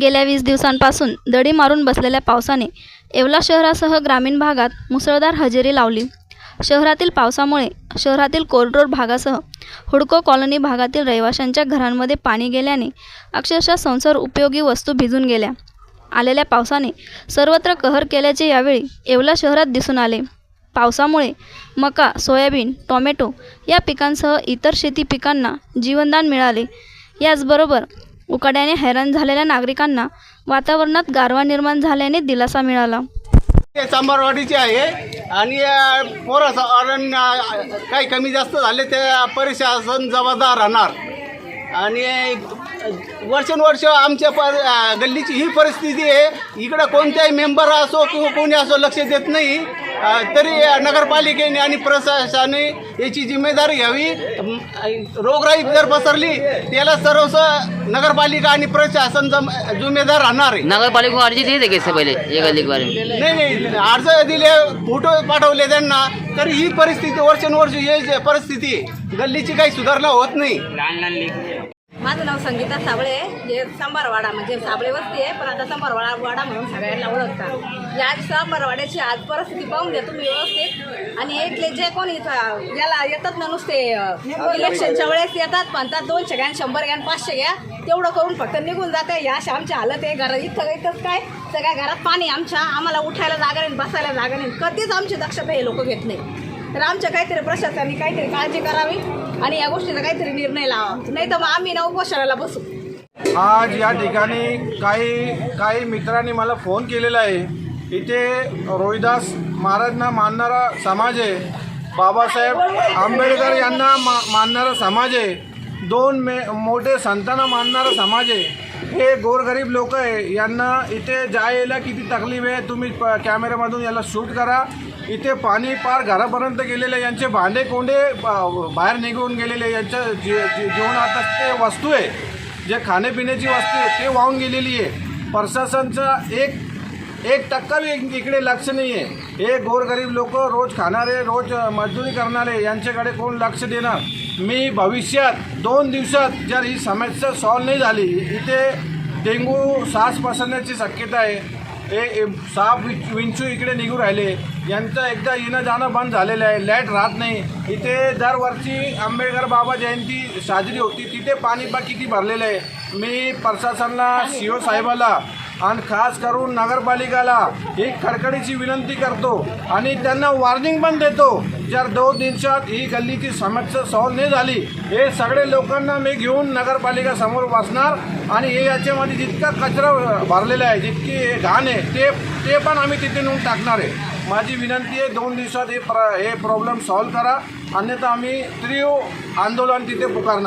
गेल्या वीस दिवसांपासून दडी मारून बसलेल्या पावसाने येवला शहरासह ग्रामीण भागात मुसळधार हजेरी लावली. शहरातील पावसामुळे शहरातील कोरडोर भागासह हुडको कॉलनी भागातील रहिवाशांच्या घरांमध्ये पाणी गेल्याने अक्षरशः संसार उपयोगी वस्तू भिजून गेल्या. आलेल्या पावसाने सर्वत्र कहर केल्याचे यावेळी येवला शहरात दिसून आले. पावसामुळे मका सोयाबीन टोमॅटो या पिकांसह इतर शेती पिकांना जीवनदान मिळाले. याचबरोबर उकाड्याने हैराण झालेल्या नागरिकांना वातावरणात गारवा निर्माण झाल्याने दिलासा मिळाला. ते आहे आणि अ, अरण्य काही कमी जास्त झाले ते प्रशासन जबाबदार राहणार. आणि वर्षानुवर्ष आमच्या पर गल्लीची ही परिस्थिती आहे. इकडं कोणत्याही मेंबर असो किंवा कोणी असो लक्ष देत नाही. तरी नगरपालिकेने आणि प्रशासनाने याची जिम्मेदारी घ्यावी. रोगराई जर पसरली त्याला सर्व नगरपालिका आणि प्रशासन जम जिम्मेदार राहणार आहे. नगर पालिका को अर्जी थे कैसे पहले नाही नाही अर्ज दिले फोटो पाठवले त्यांना. तर ही परिस्थिती वर्षानुवर्ष हे जे परिस्थिती गल्लीची काही सुधारणा होत नाही. माझं नाव संगीता साबळे आहे. हे सांबारवाडा म्हणजे साबळे वस्ती आहे पण आता सांबारवाडा वाडा म्हणून सगळ्यांना ओळखतात. या सांबारवाड्याची आज परिस्थिती पाहून घ्या तुम्ही व्यवस्थित. आणि इथले जे कोणी इथं याला येतात ना नुसते इलेक्शनच्या वेळेस येतात म्हणतात दोनशे घ्या शंभर घ्या पाचशे घ्या. तेवढं करून फक्त निघून जाते. या अशा आमच्या हालत आहे. घरात इथं इथंच काय? सगळ्या घरात पाणी आमच्या. आम्हाला उठायला जागा नाही बसायला जागा नाही. कधीच आमची दक्षता हे लोक घेत नाही. तर आमच्या काहीतरी प्रशासनाने काहीतरी काळजी करावी आणि या गोष्टीचा काहीतरी निर्णय लावा. नाही तर मग आम्ही ना उपोषणाला बसू. आज या ठिकाणी काही काही मित्रांनी मला फोन केलेला आहे. इथे रोहिदास महाराजांना मानणारा समाज आहे. बाबासाहेब आंबेडकर यांना मा मानणारा समाज आहे. दोन मे मोठे संतांना मानणारा समाज आहे. हे गोरगरीब लोक आहे. यांना इथे जायला किती तकलीफ आहे तुम्ही प कॅमेऱ्यामधून याला शूट करा. इथे पाणी पार घरापर्यंत गेलेले यांचे भांडे कोंडे बाहेर निघून गेलेले यांच्या जी जी- जीवनात ते वस्तू आहे. जे खाण्यापिण्याची वस्तू आहे ते वाहून गेलेली आहे. प्रशासनचा एक एक टक्का बी इकडे लक्ष नाही आहे हे गोरगरीब लोक रोज खाणारे रोज मजदुरी करणारे यांच्याकडे कोण लक्ष देणार? मी भविष्यात दोन दिवसात जर ही समस्या सॉल्व नाही झाली इथे डेंगू सास पसरण्याची शक्यता आहे. हे साप विच विंचू इकडे निघू राहिले. यांचं एकदा येणं जाणं बंद झालेलं आहे. लाइट राहत नाही. इथे दरवर्षी आंबेडकर बाबा जयंती साजरी होती. तिथे पाणी बा किती भरलेलं आहे. मी प्रशासनाला सी ओ साहेबाला आणि खास करून नगरपालिकाला ही कडकडीची विनंती करतो आणि त्यांना वॉर्निंग पण देतो जर दोन दिवसात ही गल्लीची समस्या सॉल्व नाही झाली हे सगळे लोकांना मी घेऊन नगरपालिका समोर बसणार आणि हे याच्यामध्ये जितका कचरा भरलेला आहे जितकी हे घाण आहे ते ते पण आम्ही तिथे नेऊन टाकणार आहे. माझी विनंती आहे दोन दिवसात हे प्र हे प्रॉब्लेम सॉल्व करा अन्यथा आम्ही त्रिव आंदोलन तिथे पुकारणार.